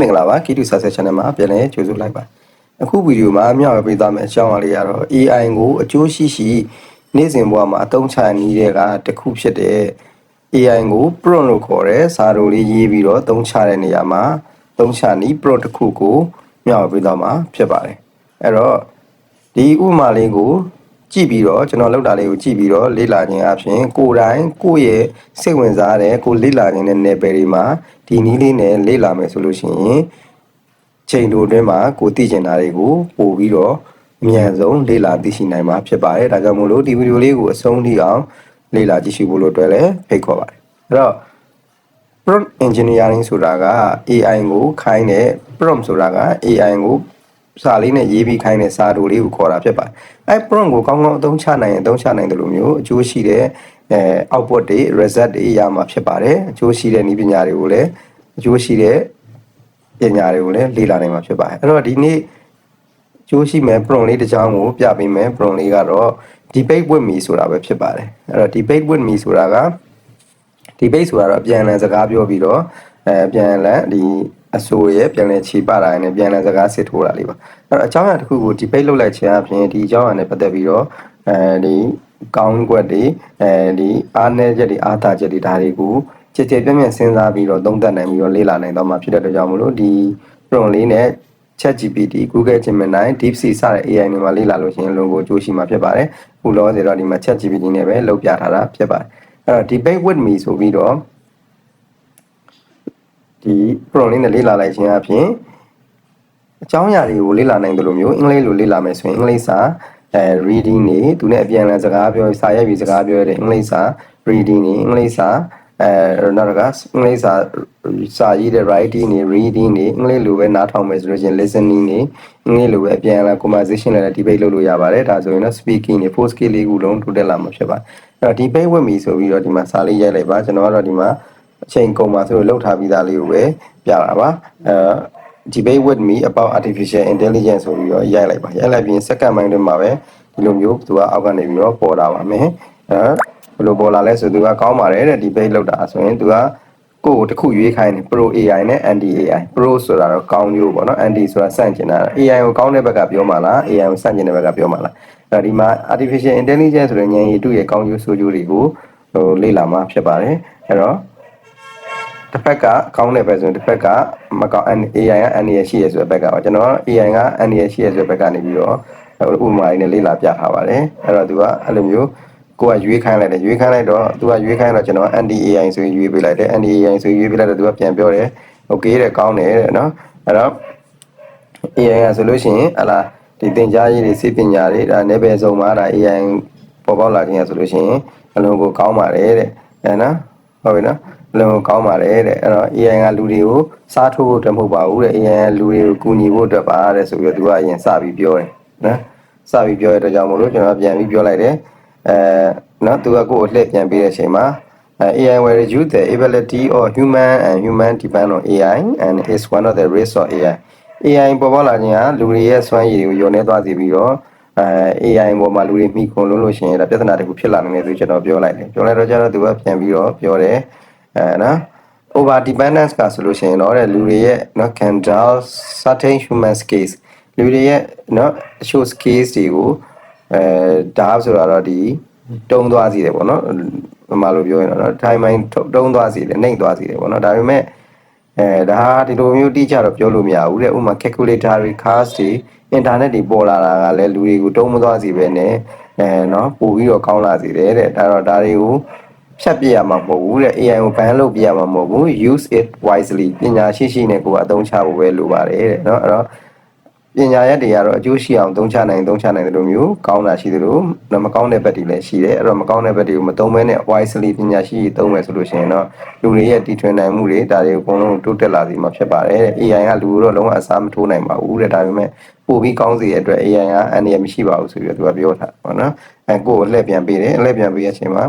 မင်္ဂလာပါ Kitu Success Channel မှာပြန်လည်ကြိုဆိုလိုက်ပါအခုဗီဒီယိုမှာမျှဝေပေးသွားမယ့်အကြောင်းအရာလေးကတော့ AI ကိုအကျိုးရှိရှိနေ့စဉ်ဘဝမှာအသုံးချနေတဲ့ကတစ်ခုဖြစ်တဲ့ AI ကို prompt လို့ခေါ်တဲ့စာတိုလေးရေးပြီးတော့သုံးချတဲ့နေရာမှာသုံးချနည်း prompt တစ်ခုကိုမျှဝေပေးသွားမှာဖြစ်ပါတယ်အဲ့တော့ဒီဥပမာလေးကို ကြည့်ပြီးတော့ကျွန်တော်လောက်တာလေးကိုကြည့်ပြီးတော့လေ့လာခြင်းအပြင်ကိုယ်တိုင်ကိုယ့်ရဲ့စိတ်ဝင်စားတဲ့ကိုယ်လေ့လာခြင်းတဲ့ level တွေမှာဒီနည်းလေးနဲ့လေ့လာမယ်ဆိုလို့ရှိရင်ချိန်တိုအတွင်းမှာကိုသိကျင်တာတွေကိုပို့ပြီးတော့အမြန်ဆုံးလေ့လာသိရှိနိုင်မှာဖြစ်ပါတယ်ဒါကြောင့်မို့လို့ဒီဗီဒီယိုလေးကိုအဆုံးထိအောင်လေ့လာကြည့်ရှုဖို့လို့အတွက်လည်းဖိတ်ခေါ်ပါတယ်အဲ့တော့ prompt engineering ဆိုတာက AI ကိုခိုင်းတဲ့ prompt ဆိုတာက AI ကို စာလေးနဲ့ရေးပြီးခိုင်းတဲ့စာတိုလေးကိုခေါ်တာဖြစ်ပါတယ်။အဲ prompt ကိုကောင်းကောင်းအသုံးချနိုင်ရင်အသုံးချနိုင်တယ်လို့မျိုးအကျိုးရှိတဲ့အဲ output တွေ result တွေရမှာဖြစ်ပါတယ်။အကျိုးရှိတဲ့နည်းပညာတွေကိုလည်းအကျိုးရှိတဲ့ပညာတွေကိုလည်းလေ့လာနိုင်မှာဖြစ်ပါတယ်။အဲ့တော့ဒီနေ့ကျိုးရှိမဲ့ prompt လေးတစ်ကြောင်းကိုပြပေးမယ် prompt လေးကတော့ debate with me ဆိုတာပဲဖြစ်ပါတယ်။အဲ့တော့ debate with me ဆိုတာက debate ဆိုတာတော့ပြန်လည်စကားပြောပြီးတော့အဲပြန်လည်ဒီ အစိုးရပြန်လည်ခြေပတာနဲ့ပြန်လည်စကားစစ်ထိုးတာလေးပါအဲ့တော့အကြောင်းအရာတစ်ခုကို debate လုပ်လိုက်ခြင်းအပြင်ဒီအကြောင်းအရာနဲ့ပတ်သက်ပြီးတော့အဲဒီကောင်းကွက်တွေအဲဒီအားနည်းချက်တွေအားသာချက်တွေဒါတွေကိုကြည်ကြဲပြည့်ပြည့်စဉ်းစားပြီးတော့သုံးသပ်နိုင်ပြီးတော့လေ့လာနိုင်တော့မှာဖြစ်တဲ့အတွက်ကြောင့်မလို့ဒီ prompt လေးနဲ့ ChatGPT Google Gemini DeepSeek စတဲ့ AI တွေမှာလေ့လာလို့ရှိရင်လုံးကိုကြိုးရှိမှာဖြစ်ပါတယ်။ခုလောဆယ်တော့ဒီမှာ ChatGPT နဲ့ပဲလုပ်ပြထားတာဖြစ်ပါတယ်။အဲ့တော့ debate with me ဆိုပြီးတော့ ဒီ prompt လေးနဲ့လေ့လာလိုက်ခြင်းအပြင်အကြောင်းအရာတွေကိုလေ့လာနိုင်တယ်လို့မျိုးအင်္ဂလိပ်လိုလေ့လာမယ်ဆိုရင်အင်္ဂလိပ်စာအဲ reading နေသူနဲ့အပြန်အလှန်စကားပြောစာရိုက်ပြီးစကားပြောရတဲ့အင်္ဂလိပ်စာ reading နေအင်္ဂလိပ်စာအဲနောက်တော့အင်္ဂလိပ်စာစာရေးတဲ့ writing နေ reading နေအင်္ဂလိပ်လိုပဲနားထောင်မယ်ဆိုလို့ရှိရင် listening နေအင်္ဂလိပ်လိုပဲအပြန်အလှန် conversation နဲ့ debate လုပ်လို့ရပါတယ်ဒါဆိုရင်တော့ speaking နေ post skill လေးခုလုံးတိုးတက်လာမှာဖြစ်ပါတယ်အဲ့တော့ debate with me ဆိုပြီးတော့ဒီမှာစာလေးရိုက်လိုက်ပါကျွန်တော်ကတော့ဒီမှာ အချိန်ကုန်ပါဆိုလို့လောက်ထားပြီးသားလေးကိုပဲပြတာပါအဲ debate with me about artificial intelligence ဆိုပြီးတော့ရိုက်လိုက်ပါရိုက်လိုက်ပြီး second mind တွေမှာပဲဒီလိုမျိုးသူကအောက်ကနေပြီးတော့ပေါ်လာပါမယ်အဲဘယ်လိုပေါ်လာလဲဆိုသူကကောင်းပါတယ်တဲ့ debate လောက်တာဆိုရင်သူကကိုယ်တခုရွေးခိုင်းတယ် pro AI နဲ့ anti AI pro ဆိုတာတော့ကောင်းမျိုးပေါ့နော် anti ဆိုတာစန့်ကျင်တာ AI ကိုကောင်းတဲ့ဘက်ကပြောမှာလား AI ကိုစန့်ကျင်တဲ့ဘက်ကပြောမှာလားအဲဒီမှာ artificial intelligence ဆိုတဲ့ဉာဏ်ရည်တုရဲ့ကောင်းကျိုးဆိုးကျိုးတွေကိုဟိုလေ့လာမှာဖြစ်ပါတယ်အဲတော့ တစ်ဖက်ကကောင်းတဲ့ဘက်ဆိုရင်တစ်ဖက်ကမကောင်း AI က NDS ရှိရဆိုတဲ့ဘက်ကပါကျွန်တော် AI က NDS ရှိရဆိုတဲ့ဘက်ကနေပြီးတော့ဥပမာလေးနဲ့လေ့လာပြထားပါတယ်အဲ့တော့သူကအဲ့လိုမျိုးကိုကရွေးခိုင်းလိုက်တယ်ရွေးခိုင်းလိုက်တော့သူကရွေးခိုင်းတော့ကျွန်တော် anti AI ဆိုရင်ရွေးပေးလိုက်တယ် anti AI ဆိုရင်ရွေးပေးလိုက်တော့သူကပြန်ပြောတယ် okay တဲ့ကောင်းတယ်တဲ့နော်အဲ့တော့ AI ကဆိုလို့ရှိရင်ဟလာဒီသင်ကြားရေးတွေစိပညာတွေဒါနယ်ပယ်ဆုံးမှာဒါ AI ပေါ်ပေါက်လာခြင်းဆိုလို့ရှိရင်အလုံးကိုကောင်းပါတယ်တဲ့အဲနော်ဟုတ်ပြီနော်အ လုံးကိုကောင်းပါတယ်တဲ့အဲ့တော့ AI ကလူတွေကိုစားထိုးဖို့တမဟုတ်ပါဘူးတဲ့ AI ကလူတွေကိုကူညီဖို့အတွက်ပါတဲ့ဆိုပြီးတော့သူကအရင်စပြီးပြောတယ်နော်စပြီးပြောရတဲ့ကြောင့်မလို့ကျွန်တော်ပြန်ပြီးပြောလိုက်တယ်အဲနော်သူကကိုယ်အလှည့်ပြန်ပြီးတဲ့အချိန်မှာ AI will reduce the ability of human and human depend on AI and is one of the risks of AI AI ပေါ်ပေါက်လာခြင်းဟာလူတွေရဲ့စွမ်းရည်တွေကိုညှို့နှဲသွားစေပြီးတော့အဲ AI ပေါ်မှာလူတွေမိခွန်လို့လို့ရှိရင်ဒါပြဿနာတခုဖြစ်လာနိုင်တယ်ဆိုကျွန်တော်ပြောလိုက်တယ်ပြောလိုက်တော့ကျတော့သူကပြန်ပြီးတော့ပြောတယ် အဲနော် over dependence ကဆိုလို့ရှိရင်တော့တဲ့လူတွေရဲ့နော် can dull certain human skills လူတွေရဲ့နော် show skills တွေကိုအဲဒါဆိုတော့ဒီတုံးသွားစီတယ်ပေါ့နော်မမလိုပြောရင်တော့ time mind တုံးသွားစီတယ်နှိမ့်သွားစီတယ်ပေါ့နော်ဒါပေမဲ့အဲဒါဒီလိုမျိုးတိကျတော့ပြောလို့မရဘူးတဲ့ဥပမာ calculator တွေ cars တွေ internet တွေပေါ်လာတာကလည်းလူတွေကိုတုံးမသွားစီပဲနဲ့အဲနော်ပို့ပြီးတော့ကောင်းလာစီတယ်တဲ့ဒါတော့ဒါတွေကို ဖြတ်ပြရမှာမဟုတ်ဘူးတဲ့ AI ကို ban လုပ်ပြရမှာမဟုတ်ဘူး use it wisely ပညာရှိရှိနဲ့ကိုယ်အသုံးချဖို့ပဲလိုပါတယ်တဲ့เนาะအဲ့တော့ပညာရက်တွေကတော့အကျိုးရှိအောင်သုံးချနိုင်သုံးချနိုင်တယ်လို့မျိုးကောင်းတာရှိတယ်လို့မကောင်းတဲ့ဘက်တွေလည်းရှိတယ်အဲ့တော့မကောင်းတဲ့ဘက်တွေကိုမသုံးဘဲနဲ့ wisely ပညာရှိသုံးမယ်ဆိုလို့ရှိရင်တော့လူတွေရဲ့တီထွင်နိုင်မှုတွေဒါတွေအကုန်လုံးတိုးတက်လာစီမှာဖြစ်ပါတယ်တဲ့ AI ကလူတို့လုံးဝအစားမထိုးနိုင်ပါဘူးတဲ့ဒါပေမဲ့ပို့ပြီးကောင်းစီရဲ့အတွက် AI ကအန်ရမရှိပါဘူးဆိုပြီးတော့သူကပြောတာပေါ့နော်အဲကိုယ်ကိုလှည့်ပြန်ပေးတယ်လှည့်ပြန်ပေးရချိန်မှာ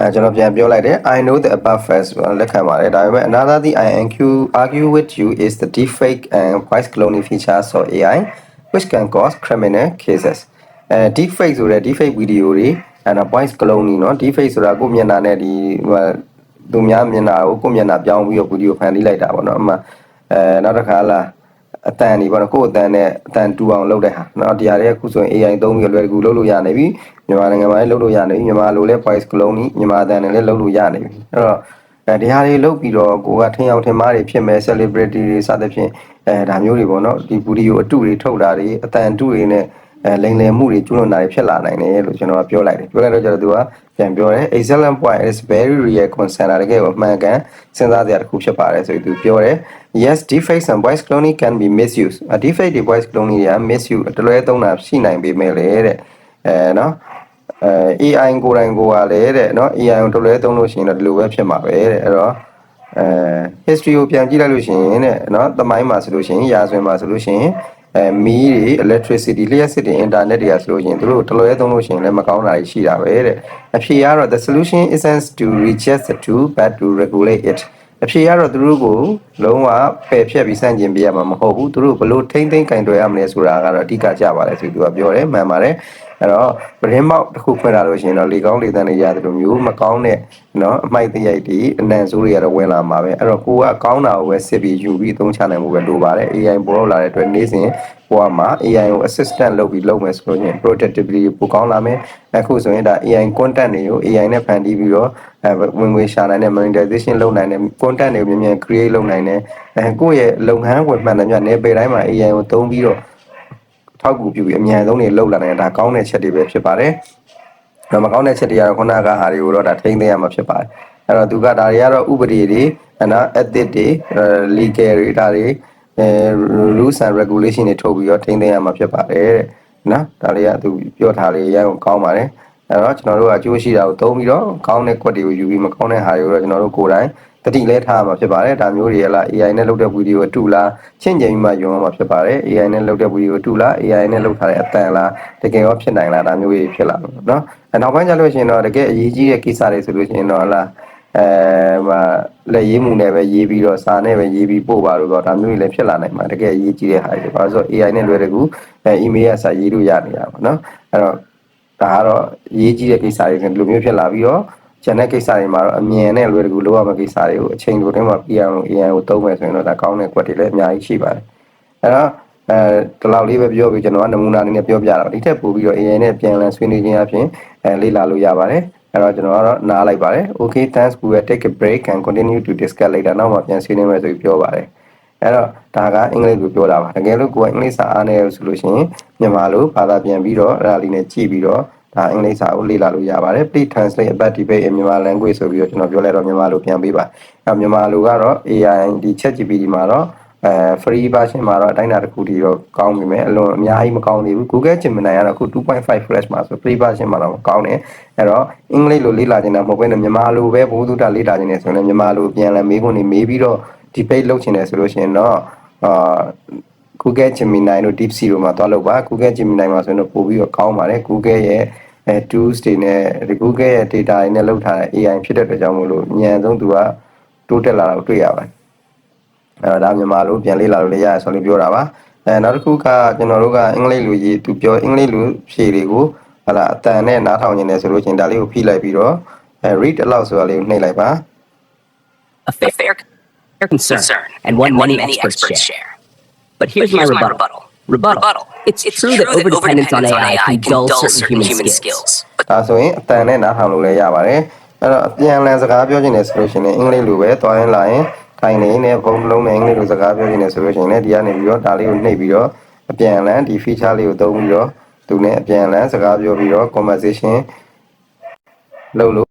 အဲကျွန်တော်ပြန်ပြောလိုက်တယ် I know the above first လက်ခံပါတယ်ဒါပေမဲ့ another thing I argue argue with you is the deepfake and voice cloning features of AI which can cause criminal cases အဲ deepfake ဆိုတဲ့ deepfake video တွေအဲတော့ voice cloning เนาะ deepfake ဆိုတာကိုမျက်နှာနဲ့ဒီ သူများမျက်နှာကိုကိုယ့်မျက်နှာပြောင်းပြီးတော့ဗီဒီယိုဖန်တီးလိုက်တာပေါ့နော်အမှအဲနောက်တစ်ခါလာအတန်ဒီပေါ့နော်ကိုယ့်အတန်နဲ့အတန်တူအောင်လုပ်တဲ့ဟာเนาะဒီဟာတွေကအခုဆိုရင် AI သုံးပြီးတော့လွယ်ကူလုပ်လို့ရနေပြီ မြန်မာနိုင်ငံမှာလည်းလုပ်လို့ရနေပြီမြန်မာလိုလည်း voice clone နီးမြန်မာအတန်နဲ့လည်းလုပ်လို့ရနေပြီအဲ့တော့အဲဒီဟာတွေလုပ်ပြီးတော့ကိုကထင်အောင်ထင်မှားတွေဖြစ်မဲ့ celebrity တွေစသဖြင့်အဲဒါမျိုးတွေပေါ့နော်ဒီဗီဒီယိုအတုတွေထုတ်တာတွေအတန်အတုတွေနဲ့အဲလိမ်လည်မှုတွေကျွလွန်တာတွေဖြစ်လာနိုင်တယ်လို့ကျွန်တော်ကပြောလိုက်တယ်ပြောလိုက်တော့ကျတော့သူကပြန်ပြောတယ် excellent point is very real concern တကယ်ကိုအမှန်ကန်စဉ်းစားစရာတစ်ခုဖြစ်ပါတယ်ဆိုပြီးသူပြောတယ် yes deepfakes and voice cloning can be misused a deepfake တွေ voice cloning တွေက misuse တလွဲသုံးတာရှိနိုင်ပေမဲ့လေတဲ့အဲနော် အဲ AI ကိုယ်တိုင်ကိုယ်ကလည်းတဲ့နော် AI ကိုတလွဲသုံးလို့ရှိရင်တော့ဒီလိုပဲဖြစ်မှာပဲတဲ့အဲ့တော့အဲ history ကိုပြန်ကြည့်လိုက်လို့ရှိရင်တဲ့နော်သမိုင်းမှာဆိုလို့ရှိရင်ရာဇဝင်မှာဆိုလို့ရှိရင်အဲမီးတွေ electricity လျှက်စစ်တွေ internet တွေကဆိုလို့ရှိရင်သူတို့တလွဲသုံးလို့ရှိရင်လည်းမကောင်းတာတွေရှိတာပဲတဲ့အဖြေကတော့ the solution isn't to reject the tool but to regulate it အဖြေကတော့သူတို့ကိုလုံးဝပယ်ဖြတ်ပြီးစန့်ကျင်ပေးရမှာမဟုတ်ဘူးသူတို့ဘလို့ထိမ့်သိမ့်ကင်တွယ်ရမလဲဆိုတာကတော့အဓိကကြပါတယ်ဆိုပြီးသူကပြောတယ်မှန်ပါတယ် အဲ့တော့ပရင်းမောက်တစ်ခုဖွင့်လာလို့ရှိရင်တော့လေကောင်းလေတန်းတွေရတယ်လို့မျိုးမကောင်းတဲ့နော်အမိုက်တရိုက်တွေအနံဆိုးတွေကတော့ဝင်လာမှာပဲအဲ့တော့ကိုကကောင်းတာကိုပဲစစ်ပြီးယူပြီးသုံးချနိုင်မှုပဲလိုပါတယ် AI ပေါ်လာတဲ့အတွက်နေ့စဉ်ဟိုမှာ AI ကို assistant လုပ်ပြီးလုပ်မယ်ဆိုလို့ရှိရင် productivity ပိုကောင်းလာမယ်အခုဆိုရင်ဒါ AI content တွေကို AI နဲ့ဖန်တီးပြီးတော့အဲဝင်ငွေရှာနိုင်တဲ့ monetization လုပ်နိုင်တဲ့ content တွေကိုမြန်မြန် create လုပ်နိုင်တဲ့အဲကိုယ့်ရဲ့လုပ်ငန်းဝင်မှန်တယ်ညနေပေတိုင်းမှာ AI ကိုသုံးပြီးတော့ ထောက်ကူပြုပြီးအမြန်ဆုံးနေလုပ်လာနိုင်တာဒါကောင်းတဲ့ချက်တွေပဲဖြစ်ပါတယ်။တော့မကောင်းတဲ့ချက်တွေကတော့ခုနကဟာတွေကိုတော့ဒါထိန်းသိမ်းရမှာဖြစ်ပါတယ်။အဲ့တော့သူကဒါတွေကတော့ဥပဒေတွေနော် ethic တွေ legal တွေဒါတွေအဲ rules and regulation တွေထုတ်ပြီးတော့ထိန်းသိမ်းရမှာဖြစ်ပါတယ်တဲ့နော်ဒါလေးကသူပြောထားလေးရအောင်ကောင်းပါတယ်အဲ့တော့ကျွန်တော်တို့ကအကျိုးရှိတာကိုသုံးပြီးတော့ကောင်းတဲ့ quad တွေကိုယူပြီးမကောင်းတဲ့ဟာတွေကိုတော့ကျွန်တော်တို့ကိုယ်တိုင် တတိလဲထားမှာဖြစ်ပါတယ်ဒါမျိုးတွေလား AI နဲ့လုပ်တဲ့ဗီဒီယိုအတူလားချင်းကျင်ပြီးမှယုံမှာဖြစ်ပါတယ် AI နဲ့လုပ်တဲ့ဗီဒီယိုအတူလား AI နဲ့လုပ်ထားတဲ့အတန်လားတကယ်ရောဖြစ်နိုင်လားဒါမျိုးတွေဖြစ်လာလို့เนาะအဲနောက်ပိုင်းကျလို့ရှိရင်တော့တကယ်အရေးကြီးတဲ့ကိစ္စတွေဆိုလို့ရှိရင်တော့လားအဲမလက်ရေးမှုနဲ့ပဲရေးပြီးတော့စာနဲ့ပဲရေးပြီးပို့ပါလို့တော့ဒါမျိုးတွေလည်းဖြစ်လာနိုင်မှာတကယ်အရေးကြီးတဲ့ဟာတွေပါဆိုတော့ AI နဲ့လွယ်တကူအဲ email ရစာရေးလို့ရနေတာပါเนาะအဲ့တော့ဒါကတော့အရေးကြီးတဲ့ကိစ္စတွေဒီလိုမျိုးဖြစ်လာပြီးတော့ ကျန်တဲ့ကိစ္စတွေမှာတော့အမြင်နဲ့လွယ်တကူလုပ်ရမယ့်ကိစ္စတွေကိုအချိန်တိုတွင်းမှာပြအောင်လို့ AI ကိုသုံးမယ်ဆိုရင်တော့ဒါကောင်းတဲ့ quality တွေလည်းအများကြီးရှိပါတယ်အဲ့တော့အဲဒီလောက်လေးပဲပြောပြီးကျွန်တော်ကနမူနာအနေနဲ့ပြောပြတာပါဒီထက်ပိုပြီးတော့ AI နဲ့ပြန်လည်ဆွေးနွေးခြင်းအပြင်အဲလေ့လာလို့ရပါတယ်အဲ့တော့ကျွန်တော်ကတော့နားလိုက်ပါတယ် okay thanks we will take a break and continue to discuss later နောက်မှပြန်ဆွေးနွေးမယ်ဆိုပြီးပြောပါတယ်အဲ့တော့ဒါကအင်္ဂလိပ်ကိုပြောတာပါတကယ်လို့ကိုယ်ကအင်္ဂလိပ်စာအားနေရဆိုလို့ရှိရင်မြန်မာလိုဘာသာပြန်ပြီးတော့အဲ့ဒါလေးနဲ့ကြည့်ပြီးတော့ ဒါအင်္ဂလိပ်စာကိုလေ့လာလို့ရပါတယ် please translate about debate in Myanmar language ဆိုပြီးတော့ကျွန်တော်ပြောလိုက်တော့မြန်မာလိုပြန်ပေးပါအဲ့မြန်မာလိုကတော့ AI ဒီ ChatGPT မှာတော့အဲ free version မှာတော့အတိုင်းအတာတစ်ခုတည်းတော့ကောင်းပြီမယ်အလွန်အများကြီးမကောင်းသေးဘူး Google Gemini ကတော့အခု2.5 fresh မှာဆို free version မှာတော့ကောင်းတယ်အဲ့တော့အင်္ဂလိပ်လိုလေ့လာနေတာမဟုတ်ဘဲနဲ့မြန်မာလိုပဲဘုသူတလေ့လာနေတယ်ဆိုရင်မြန်မာလိုပြန်လဲမေးခွန်းတွေမေးပြီးတော့ debate လုပ်ချင်တယ်ဆိုလို့ရှိရင်တော့အာ Google Gemini တို့ DeepSeek တို့မှာတွားလုပ်ပါ Google Gemini မှာဆိုရင်တော့ပို့ပြီးတော့ကောင်းပါတယ် Google ရဲ့ အဲ tools တွေနဲ့ဒီ Google ရဲ့ data တွေနဲ့လုပ်ထားတဲ့ AI ဖြစ်တဲ့အတွက်ကြောင့်မို့လို့ဉာဏ်ဆုံးသူကတိုးတက်လာတာကိုတွေ့ရပါတယ်အဲဒါမြန်မာလိုပြန်လေ့လာလို့လည်းရတယ်ဆိုလို့ပြောတာပါအဲနောက်တစ်ခုကကျွန်တော်တို့ကအင်္ဂလိပ်လိုရေးသူပြောအင်္ဂလိပ်လိုဖြေတွေကိုဟာလာအတန်နဲ့နားထောင်နေတယ်ဆိုလို့ချင်းဒါလေးကိုဖိလိုက်ပြီးတော့အဲ read aloud ဆိုတာလေးကိုနှိပ်လိုက်ပါ a fair, fair concern, and one many, experts, share. But here's, my rebuttal. Rebuttal. It's, true that overdependence on AI can dull certain human, skills. But ဒါဆိုရင်အတန်နဲ့နားထောင်လို့လည်းရပါတယ်အဲ့တော့အပြန်အလှန်စကားပြောချင်တယ်ဆိုလို့ရှိရင်အင်္ဂလိပ်လိုပဲတွားရင်လာရင်ထိုင်နေနဲ့ဘုံလုံးနဲ့အင်္ဂလိပ်လိုစကားပြောချင်တယ်ဆိုလို့ရှိရင်လည်းဒီကနေပြီးတော့ဒါလေးကိုနှိပ်ပြီးတော့အပြန်အလှန်ဒီ feature လေးကိုသုံးပြီးတော့သူနဲ့အပြန်အလှန်စကားပြောပြီးတော့ conversation လုပ်လို့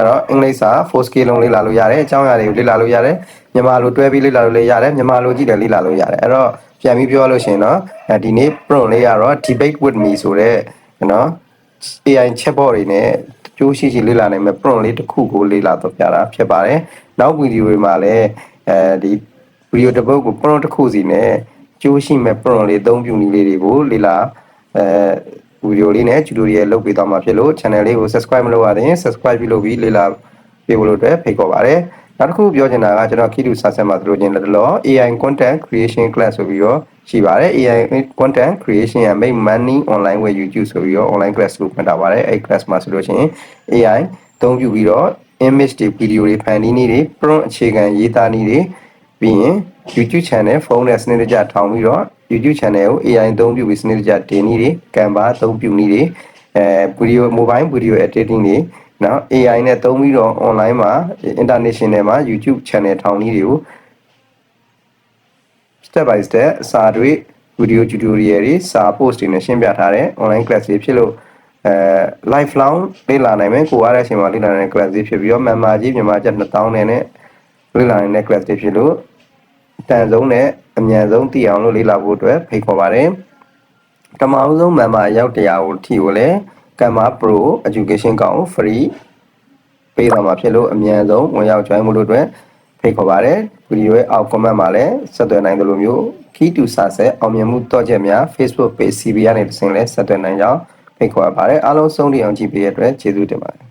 အဲ့တော့အင်္ဂလိပ်စာ4 scale လုံးလေ့လာလို့ရတယ်အကြောင်းအရာတွေကိုလေ့လာလို့ရတယ်မြန်မာလိုတွဲပြီးလေ့လာလို့လည်းရတယ်မြန်မာလိုကြည့်တယ်လေ့လာလို့ရတယ်အဲ့တော့ပြန်ပြီးပြောလို့ရှိရင်တော့ဒီနေ့ prompt လေးကတော့ debate with me ဆိုတဲ့နော် AI chatbot တွေနဲ့ကြိုးရှိရှိလေ့လာနိုင်မဲ့ prompt လေးတစ်ခုကိုလေ့လာတော့ပြတာဖြစ်ပါတယ်နောက်ဗီဒီယိုတွေမှာလည်းအဲဒီဗီဒီယိုတစ်ပုဒ်ကို prompt တစ်ခုစီနဲ့ကြိုးရှိမဲ့ prompt လေးအသုံးပြုနည်းလေးတွေကိုလေ့လာအဲ ဗီဒီယိုလေးနဲ့ tutorial လုပ်ပေးသွားမှာဖြစ်လို့ channel လေးကို subscribe မလုပ်ရသေးရင် subscribe ပြုလုပ်ပြီးလေ့လာပေးဖို့လို့အတွက်ဖိတ်ခေါ်ပါတယ်နောက်တစ်ခုပြောချင်တာကကျွန်တော် key to success မှာတို့ချင်းလက်တော် AI content creation class ဆိုပြီးတော့ရှိပါတယ် AI content creation and make money online with YouTube ဆိုပြီးတော့ online class ကိုဖွင့်ထားပါတယ်အဲ့ class မှာဆိုလို့ရှိရင် AI အသုံးပြုပြီးတော့ image တွေ video တွေဖန်တီးနည်းတွေ prompt အခြေခံရေးသားနည်းတွေပြီးရင် YouTube channel ဖုန်းနဲ့စနစ်တကျထောင်ပြီးတော့ YouTube channel ကို AI အသုံးပြုပြီးစနစ်တကျတင်နည်းတွေ Canva အသုံးပြုနည်းတွေအဲ video mobile video editing တွေနော် AI နဲ့သုံးပြီးတော့ online မှာ international မှာ YouTube channel ထောင်နည်းတွေကို step by step စာတွေ video tutorial တွေစာ post တွေနဲ့ရှင်းပြထားတဲ့ online class တွေဖြစ်လို့အဲ live long လေ့လာနိုင်မယ်ကိုအားတဲ့အချိန်မှာလေ့လာနိုင်တဲ့ class တွေဖြစ်ပြီးတော့မြန်မာကြီးမြန်မာကျပ်2000နဲ့နဲ့လေ့လာနိုင်တဲ့ class တွေဖြစ်လို့အ တန်ဆုံးနဲ့အမြန်ဆုံးသိအောင်လို့လေ့လာဖို့အတွက်ဖိတ်ခေါ်ပါတယ်ပထမအဆုံးမြန်မာရောက်တရားကိုထီကိုလည်း Canva Pro Education ကောင် free ပေးတော့မှာဖြစ်လို့အမြန်ဆုံးဝင်ရောက် join မှုလို့အတွက်ဖိတ်ခေါ်ပါတယ်ဗီဒီယိုရဲ့အောက် comment မှာလည်းဆက်သွယ်နိုင်တယ်လို့မျိုး key to success အောင်မြင်မှုတော့ချက်များ Facebook page CB ကနေတစ်ဆင့်လဲဆက်သွယ်နိုင်ကြောင်းဖိတ်ခေါ်ပါတယ်အားလုံးဆုံးထိအောင်ကြည့်ပေးရတဲ့အတွက်ကျေးဇူးတင်ပါတယ်